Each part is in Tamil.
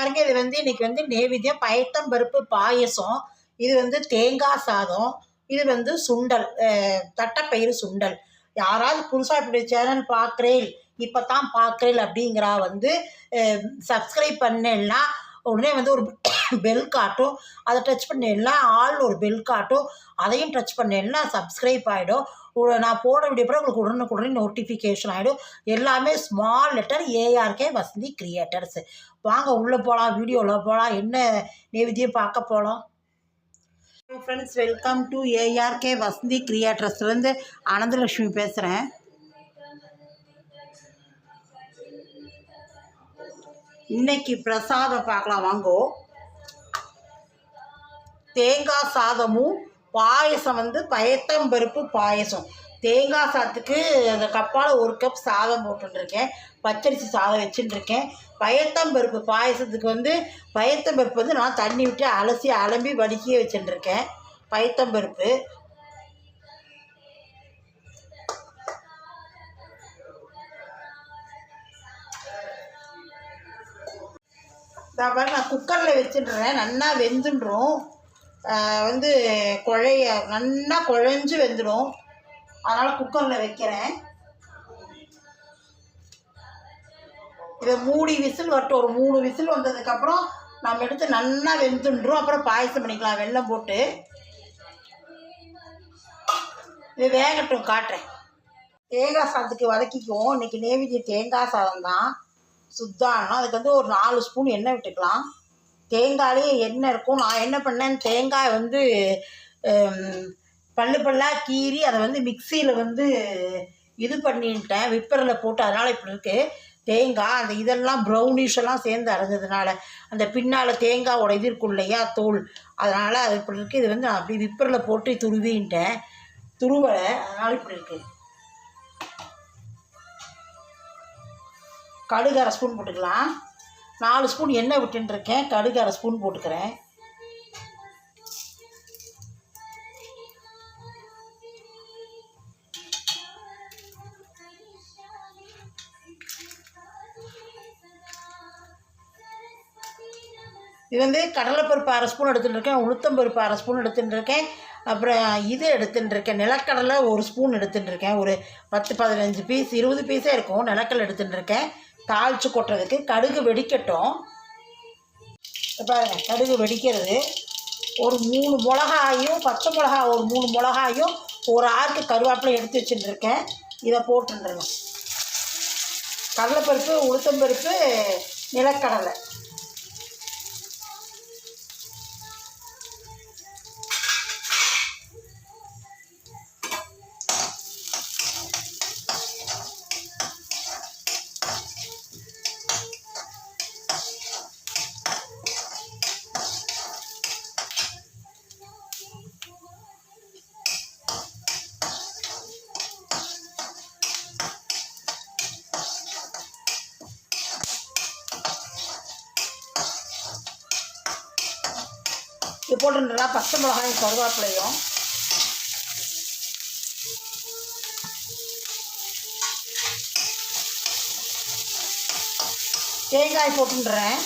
பாருங்க இது வந்து இன்னைக்கு வந்து நேவேத்தியம் பயத்தம் பருப்பு பாயசம் இது வந்து தேங்காய் சாதம் இது வந்து சுண்டல் தட்டைப்பயிறு சுண்டல். யாராவது புதுசாக இப்படி சேனல் பார்க்குறேன் இப்போ தான் பார்க்குறேன் அப்படிங்கிறா வந்து சப்ஸ்கிரைப் பண்ணேன்னா உடனே வந்து ஒரு பெல் காட்டும். அதை டச் பண்ணிடலாம் ஆல் ஒரு பெல் காட்டும். அதையும் டச் பண்ணிடலாம் சப்ஸ்கிரைப் ஆகிடும் நான் போட வேண்டிய பிறகு உங்களுக்கு உடனுக்குடனே நோட்டிஃபிகேஷன் ஆகிடும் எல்லாமே small letter ARK Vasanthi creators வாங்க உள்ளே போகலாம் வீடியோவில் போகலாம் என்ன நெய்வேத்தியம் பார்க்க போகலாம் friends welcome to ARK Vasanthi கிரியேட்டர்ஸ்லேருந்து Ananthalakshmi பேசுகிறேன் இன்னைக்கு பிரசாதம் பார்க்கலாம் வாங்கோ. தேங்காய் சாதமும் பாயசம் வந்து பயத்தம்பருப்பு பாயசம். தேங்காய் சாத்துக்கு அந்த கப்பால் ஒரு கப் சாதம் போட்டுருக்கேன் பச்சரிசி சாதம் வச்சுட்டுருக்கேன் பயத்தம்பருப்பு பாயசத்துக்கு வந்து பயத்தம்பருப்பு வந்து நான் தண்ணி விட்டு அலசி அலம்பி வடிக்கியே வச்சுட்டுருக்கேன் பயத்தம்பருப்பு. நான் நான் குக்கரில் வச்சுட்டுறேன் நல்லா வெந்துன்றோம் வந்து குழைய நல்லா குழஞ்சு வெந்துடும் அதனால் குக்கரில் வைக்கிறேன். இதை மூடி விசில் வரட்டும். ஒரு மூணு விசில் வந்ததுக்கப்புறம் நம்ம எடுத்து நல்லா வெந்துன்றோம் அப்புறம் பாயசம் பண்ணிக்கலாம். வெல்லம் போட்டு. இது வேகட்டும். காட்டுறேன். தேங்காய் சாதத்துக்கு வதக்கிக்குவோம். இன்றைக்கி நேவேத்திய தேங்காய் சாதம் தான் சுத்தானம் அதுக்கு வந்து ஒரு நாலு ஸ்பூன் எண்ணெய் விட்டுக்கலாம். தேங்காயிலே எண்ணெய் இருக்கும். நான் என்ன பண்ணேன்? தேங்காய் வந்து பல்லு பல்லாக கீறி அதை வந்து மிக்சியில் வந்து இது பண்ணிட்டேன். விப்பரில் போட்டு அதனால் இப்படி இருக்குது தேங்காய் அந்த இதெல்லாம் ப்ரௌனிஷ் எல்லாம் சேர்ந்து அரைஞ்சதுனால அந்த பின்னால் தேங்காயோட இது இருக்கும் இல்லையா தோல். அதனால் அது இப்படி இருக்குது இது வந்து நான் அப்படி விப்பரில் போட்டு துருவின்ட்டேன் துருவலை அதனால் இப்படி இருக்குது கடுகு அரை ஸ்பூன் போட்டுக்கலாம். நாலு ஸ்பூன் எண்ணெய் விட்டுருக்கேன் கடுகு அரை ஸ்பூன் போட்டுக்கிறேன். இது வந்து கடலைப்பருப்பு அரை ஸ்பூன் எடுத்துட்டுருக்கேன் உளுத்தம்பருப்பு அரை ஸ்பூன் எடுத்துட்டுருக்கேன் அப்புறம் இது எடுத்துட்டுருக்கேன் நிலக்கடலை ஒரு ஸ்பூன் எடுத்துட்டுருக்கேன் ஒரு பத்து பதினஞ்சு பீஸ் இருபது பீஸே இருக்கும். நிலக்கடலை எடுத்துட்டுருக்கேன் தாளித்து கொட்டுறதுக்கு கடுகு வெடிக்கட்டும். பாருங்கள் கடுகு வெடிக்கிறது. ஒரு மூணு மிளகாயும் பச்சை மிளகா ஒரு மூணு மிளகாயும் ஒரு ஆறுக்கு கருவேப்பிலை எடுத்து வச்சுட்டுருக்கேன். இதை போட்டுருங்க கடலைப்பருப்பு உளுத்தம்பருப்பு நிலக்கடலை. போட்டுருந்தா பச்சை மிளகாயும் கருவேப்பிலையும். தேங்காய் போட்டுன்றேன்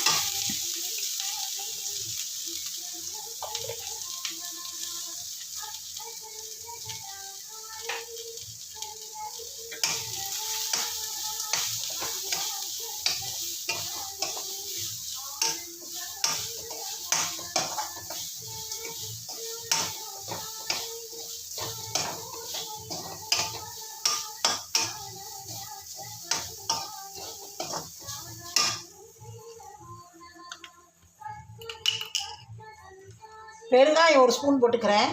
பெருங்காயம் ஒரு ஸ்பூன் போட்டுக்கிறேன்.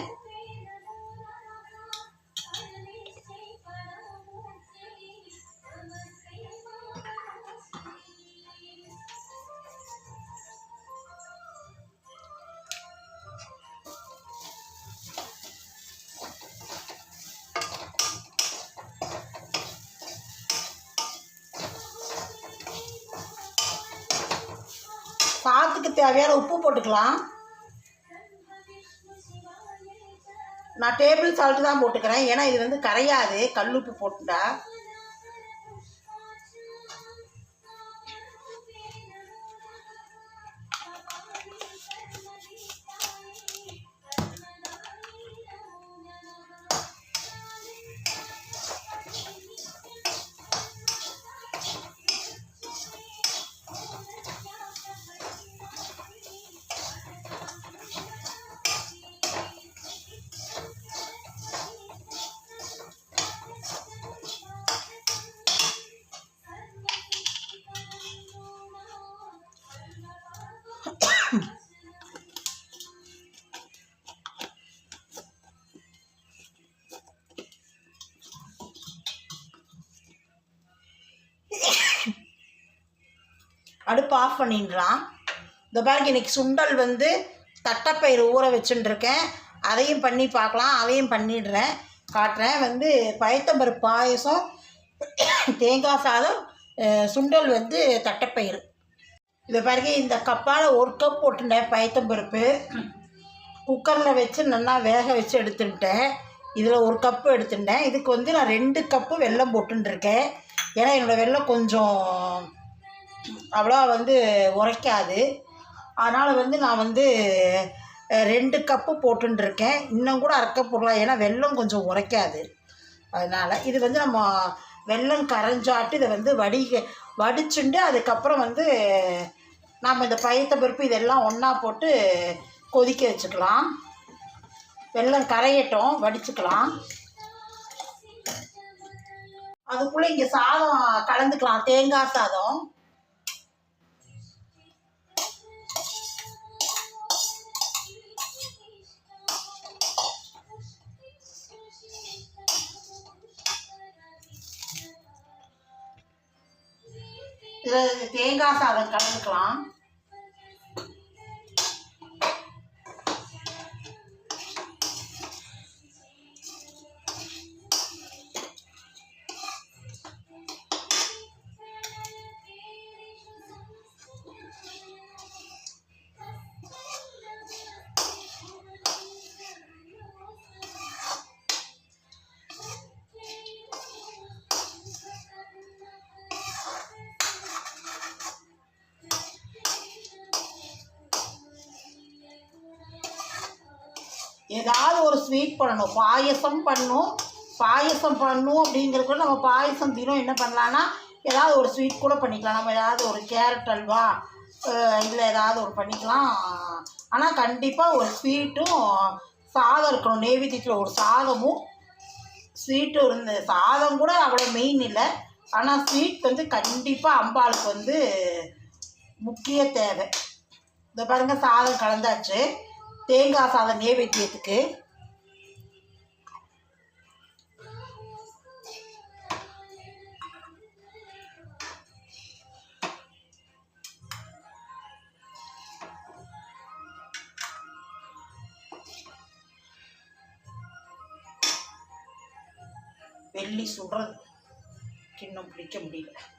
சாத்துக்கு தேவையான உப்பு போட்டுக்கலாம். நான் டேபிள் சால்ட்டு தான் போட்டுக்கிறேன். ஏன்னா இது வந்து கரையாது. கல் உப்பு போட்டுட்டா. அடுப்பு ஆஃப் பண்ணிடுறான். இந்த பாருங்க இன்னைக்கு சுண்டல் வந்து தட்டைப்பயிறு ஊற வச்சுட்டுருக்கேன். அதையும் பண்ணி பார்க்கலாம். அதையும் பண்ணிடுறேன். காட்டுறேன். வந்து பயத்தம்பரு பாயசம் தேங்காய் சாதம் சுண்டல் வந்து தட்டைப்பயிறு. இதை பாருங்க இந்த கப்பால் ஒரு கப் போட்டுட்டேன் பயத்தம்பருப்பு. குக்கரில் வச்சு நல்லா வேக வச்சு எடுத்துட்டேன். இதில் ஒரு கப்பு எடுத்துட்டேன். இதுக்கு வந்து நான் ரெண்டு கப்பு வெல்லம் போட்டுருக்கேன் ஏன்னா என்னோடய வெல்லம் கொஞ்சம் அவ்வளோ வந்து உரைக்காது. அதனால் வந்து நான் வந்து ரெண்டு கப்பு போட்டுருக்கேன் இன்னும் கூட அரைக்க பொருளாக ஏன்னா வெல்லம் கொஞ்சம் உரைக்காது. அதனால் இது வந்து நம்ம வெல்லம் கரைஞ்சாட்டு இதை வந்து வடி வடிச்சுண்டு அதுக்கப்புறம் வந்து நாம் இந்த பயத்த பருப்பு இதெல்லாம் ஒன்றா போட்டு கொதிக்க வச்சுக்கலாம். வெல்லம் கரையட்டும். வடிச்சுக்கலாம். அதுக்குள்ளே இங்கே சாதம் கலந்துக்கலாம். தேங்காய் சாதம். இதில் தேங்காய் சாதம் கலந்துக்கலாம். ஏதாவது ஒரு ஸ்வீட் பண்ணணும். பாயசம் பண்ணும். பாயசம் பண்ணும் அப்படிங்கிறதுக்கு நம்ம பாயசம் தினம் என்ன பண்ணலான்னா ஏதாவது ஒரு ஸ்வீட் கூட பண்ணிக்கலாம். நம்ம ஏதாவது ஒரு கேரட் அல்வா இல்லை ஏதாவது ஒரு பண்ணிக்கலாம். ஆனால் கண்டிப்பாக ஒரு ஸ்வீட்டும் சாதம் இருக்கணும். நெய்வேத்தியத்தில் ஒரு சாதமும் ஸ்வீட்டும் இருந்து சாதம் கூட அவ்வளோ மெயின் இல்லை. ஆனால் ஸ்வீட் வந்து கண்டிப்பாக அம்பாளுக்கு வந்து முக்கிய தேவை. இந்த பாருங்கள் சாதம் கலந்தாச்சு. தேங்காய் சாதம் நெய்வேத்தியத்துக்கு வெள்ளி சுடுறது. கிண்ணம் பிடிக்க முடியல.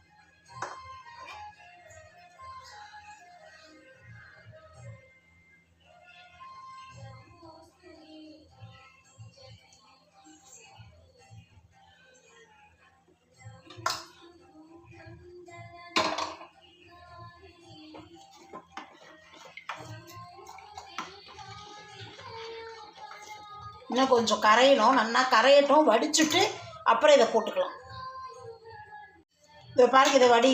இன்னும் கொஞ்சம் கரையணும். நல்லா கரையட்டும். வடிச்சுட்டு அப்புறம் இதை போட்டுக்கலாம். இதை பாருங்க இதை வடி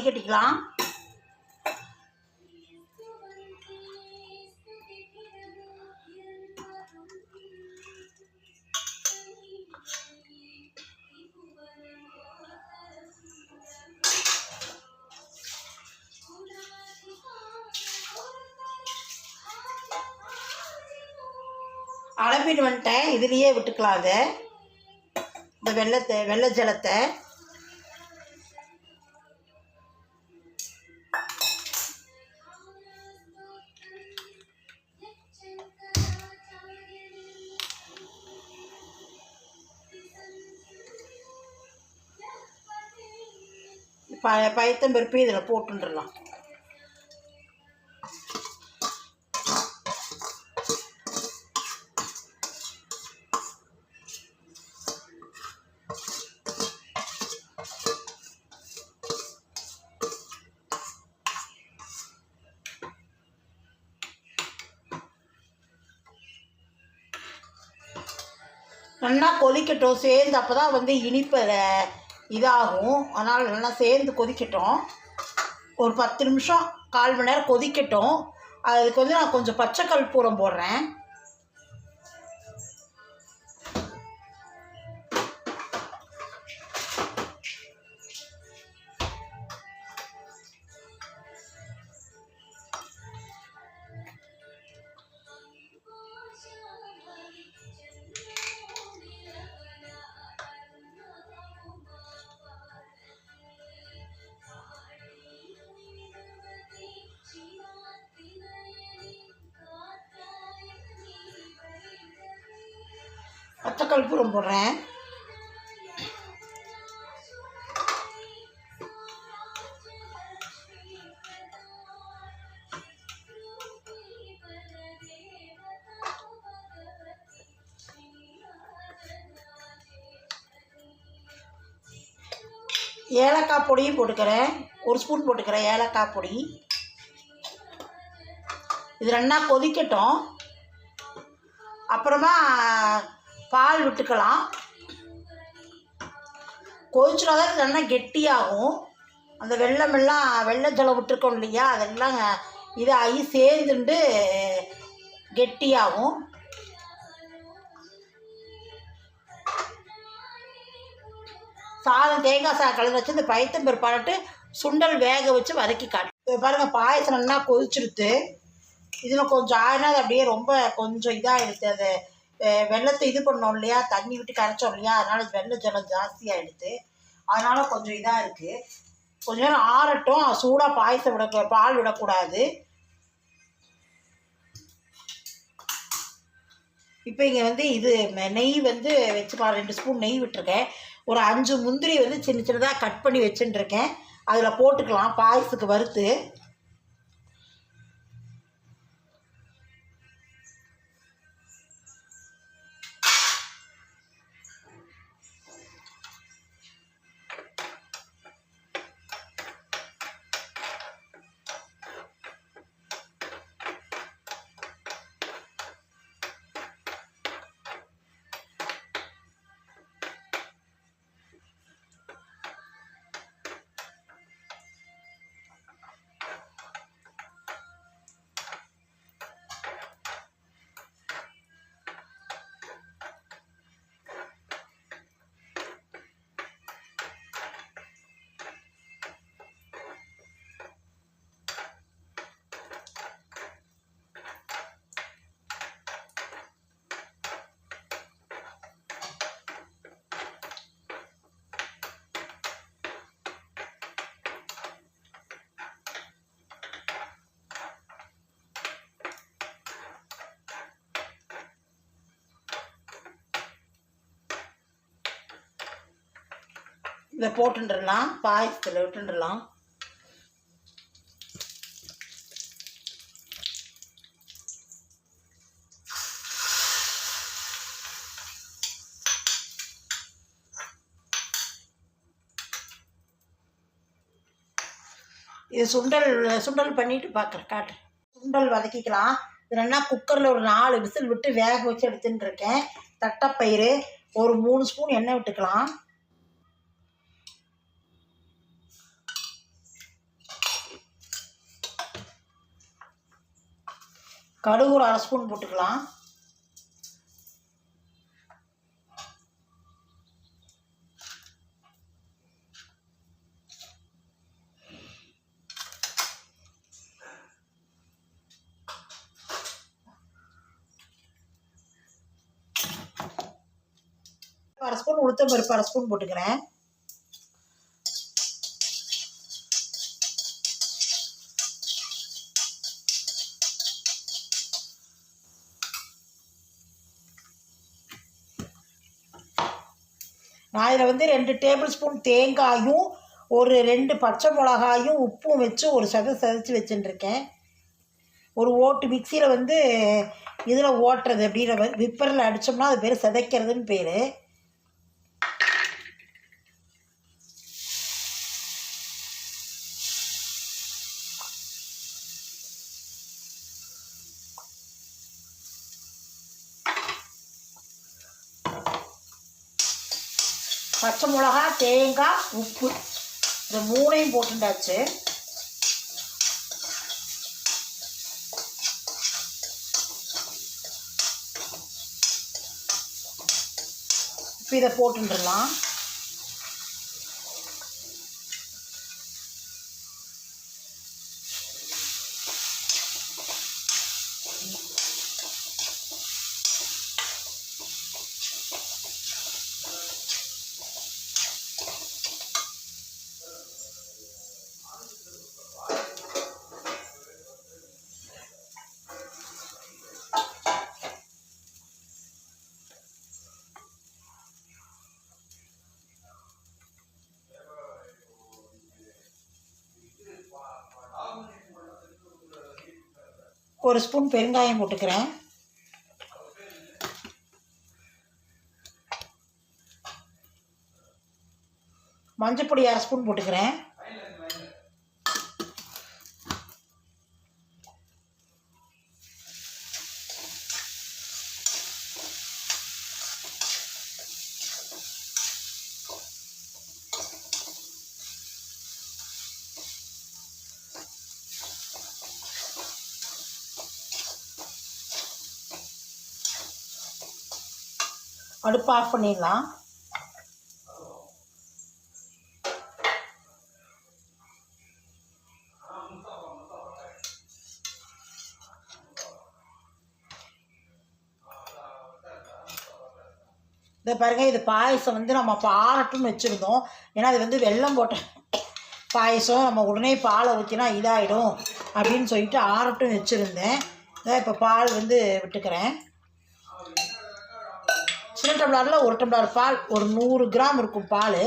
கட்டிக்கலாம் அலம்பிட்டு வந்துட்டேன். இதுலேயே விட்டுக்கலாம் அதை இந்த வெள்ளத்தை வெள்ளை ஜலத்தை. ப பயத்தம்பருப்பு இதில் போட்டுடலாம் நல்லா கொதிக்கட்டும். சேர்ந்து அப்போ தான் வந்து இனிப்பு இதாகும். அதனால் நல்லா சேர்ந்து கொதிக்கட்டும். ஒரு பத்து நிமிஷம் கால் மணி நேரம் கொதிக்கட்டும். அதுக்கு வந்து நான் கொஞ்சம் பச்சை கற்பூரம் போடுறேன். பச்சை கற்பூரம் போடுறேன். ஏலக்காய் பொடியும் போட்டுக்கிறேன். ஒரு ஸ்பூன் போட்டுக்கிறேன் ஏலக்காய் பொடி. இது ரெண்டா கொதிக்கட்டும். அப்புறமா பால் விட்டுக்கலாம். கொதிச்சுனா தான் நல்லா கெட்டியாகும். அந்த வெள்ளமெல்லாம் வெள்ளை ஜலம் விட்டுருக்கோம் இல்லையா? அதெல்லாம் இதாகி சேர்ந்துண்டு கெட்டியாகும். சாதம் தேங்காய் சாதம் கலந்து வச்சு இந்த பயத்தம்பர் பரட்டு சுண்டல் வேக வச்சு வதக்கி காட்டு பாருங்கள் பாயசம் நல்லா கொதிச்சிருத்து இதில் கொஞ்சம் ஆயினா அது அப்படியே ரொம்ப கொஞ்சம் இதாகிடுது அது வெள்ளத்தை இது பண்ணோம் இல்லையா? தண்ணி விட்டு கரைச்சோம் இல்லையா? அதனால் வெள்ளை ஜலம் ஜாஸ்தி அதனால் கொஞ்சம் இதாக இருக்குது கொஞ்ச நேரம் ஆறட்டும். சூடாக பாயசம் விட பால் விடக்கூடாது. இப்போ இங்கே வந்து இது நெய் வந்து வச்சுக்கலாம் ரெண்டு ஸ்பூன் நெய் விட்டுருக்கேன். ஒரு அஞ்சு முந்திரி வந்து சின்ன சின்னதாக கட் பண்ணி வச்சுட்டுருக்கேன். அதில் போட்டுக்கலாம். பாயசத்துக்கு வறுத்து. இதை போட்டுடலாம் பாயசத்தில் விட்டுடலாம் இது சுண்டல் சுண்டல் பண்ணிட்டு பார்க்குறேன் காட்டு சுண்டல் வதக்கிக்கலாம். இது என்ன குக்கரில் ஒரு நாலு விசில் விட்டு வேக வச்சு எடுத்துட்டுருக்கேன். தட்டைப்பயிறு ஒரு மூணு ஸ்பூன் எண்ணெய் விட்டுக்கலாம். கடுகு ஒரு அரை ஸ்பூன் போட்டுக்கலாம். அரை ஸ்பூன் உளுத்தம் பருப்பு அரை ஸ்பூன் போட்டுக்கிறேன். நான் இதில் வந்து ரெண்டு டேபிள் ஸ்பூன் தேங்காயும் ஒரு ரெண்டு பச்சை மிளகாயும் உப்பும் வச்சு ஒரு சத சதைச்சி வச்சுட்டுருக்கேன். ஒரு ஓட்டு மிக்சியில் வந்து இதில் ஓட்டுறது அப்படின்ற விப்பரில் அடித்தோம்னா அது பேர் சிதைக்கிறதுன்னு பேர் பச்சை மிளகா தேங்காய் உப்பு. இந்த மூணையும் போட்டுட்டாச்சு இப்போ இதை போட்டுடலாம் ஒரு ஸ்பூன் பெருங்காயம் போட்டுக்கிறேன். மஞ்சப்பொடி அரை ஸ்பூன் போட்டுக்கிறேன். அடுப்பு ஆஃப் பண்ணிடலாம். இதை பாருங்க இது பாயசம் வந்து நம்ம பாலட்டுன்னு வச்சுருந்தோம். ஏன்னா அது வந்து வெல்லம் போட்ட பாயசம். நம்ம உடனே பாலை ஊற்றினா இதாகிடும் அப்படின்னு சொல்லிட்டு ஆறட்டும் வச்சுருந்தேன். இதான் இப்போ பால் வந்து விட்டுக்கிறேன். சின்ன டம்ளரில் ஒரு டம்ளர் பால் ஒரு நூறு கிராம் இருக்கும் பால்.